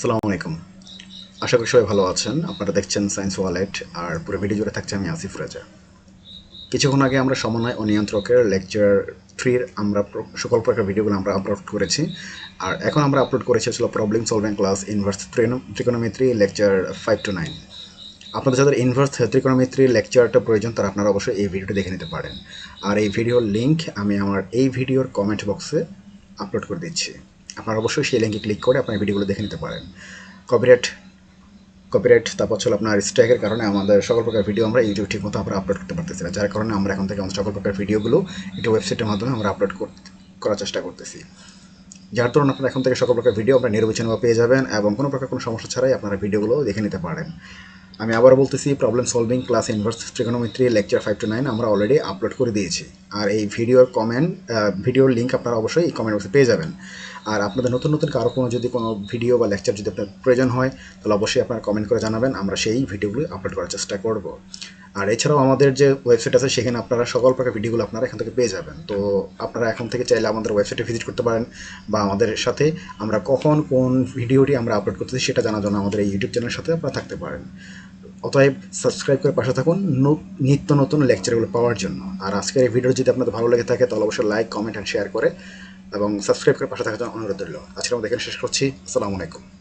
আসসালামু আলাইকুম। আশা করি সবাই ভালো আছেন। আপনারা দেখছেন সায়েন্স ওয়ালেট আর পুরো ভিডিও জুড়ে থাকছে আমি আসিফ রাজা। কিছুক্ষণ আগে আমরা সমন্বয় ও নিয়ন্ত্রকের লেকচার থ্রির আমরা সকল প্রকার ভিডিওগুলো আমরা আপলোড করেছি। আর এখন আমরা আপলোড করেছি ছিল প্রবলেম সলভিং ক্লাস ইনভার্স ত্রিকোণমিত্রি লেকচার ফাইভ টু নাইন আপনাদের যাদের ইনভার্স ত্রিকোণমিত্রি লেকচারটা প্রয়োজন, তারা আপনারা অবশ্যই এই ভিডিওটি দেখে নিতে পারেন। আর এই ভিডিওর লিঙ্ক আমি আমার এই ভিডিওর কমেন্ট বক্সে আপলোড করে দিচ্ছি। আপনারা অবশ্যই সেই লিঙ্কে ক্লিক করে আপনার ভিডিওগুলো দেখে নিতে পারেন। কপিরাইট কপিরাইট তারপর হচ্ছে আপনার স্ট্রাইকের কারণে আমাদের সকল প্রকার ভিডিও আমরা ইউটিউব ঠিক মতো আমরা আপলোড করতে পারতেছি না। যার কারণে আমরা এখন থেকে আমাদের সকল প্রকার ভিডিওগুলো একটি ওয়েবসাইটের মাধ্যমে আমরা আপলোড করার চেষ্টা করতেছি। যার দরুন আপনারা এখন থেকে সকল প্রকার ভিডিও আপনারা নির্বাচনভাবে পেয়ে যাবেন এবং কোনো প্রকার কোনো সমস্যা ছাড়াই আপনারা ভিডিওগুলো দেখে নিতে পারেন। আমি আবার বলতেছি problem solving class inverse trigonometry lecture five two nine আমরা অলরেডি আপলোড করে দিয়েছি। আর এই ভিডিওর কমেন্ট ভিডিওর লিঙ্ক আপনারা অবশ্যই এই কমেন্ট বক্সে পেয়ে যাবেন। আর আপনাদের নতুন নতুন কারও কোনো যদি কোনো ভিডিও বা লেকচার যদি আপনার প্রয়োজন হয়, তাহলে অবশ্যই আপনারা কমেন্ট করে জানাবেন, আমরা সেই ভিডিওগুলো আপলোড করার চেষ্টা করব। আর এছাড়াও আমাদের যে ওয়েবসাইট আছে, সেখানে আপনারা সকল প্রকার ভিডিওগুলো আপনারা এখান থেকে পেয়ে যাবেন। তো আপনারা এখন থেকে চাইলে আমাদের ওয়েবসাইটে ভিজিট করতে পারেন, বা আমাদের সাথে আমরা কখন কোন ভিডিওটি আমরা আপলোড করতেছি, সেটা জানার জন্য আমাদের এই ইউটিউব চ্যানেলের সাথে আপনারা থাকতে পারেন। অতএব সাবস্ক্রাইব করে পাশে থাকুন নিত্য নতুন লেকচারগুলো পাওয়ার জন্য। আর আজকের এই ভিডিও যদি আপনাদের ভালো লেগে থাকে, তাহলে অবশ্যই লাইক কমেন্ট অ্যান্ড শেয়ার করে এবং সাবস্ক্রাইব করে পাশে থাকার জন্য অনুরোধ রইল। আজকে আমরা এখানে শেষ করছি। আসসালামু আলাইকুম।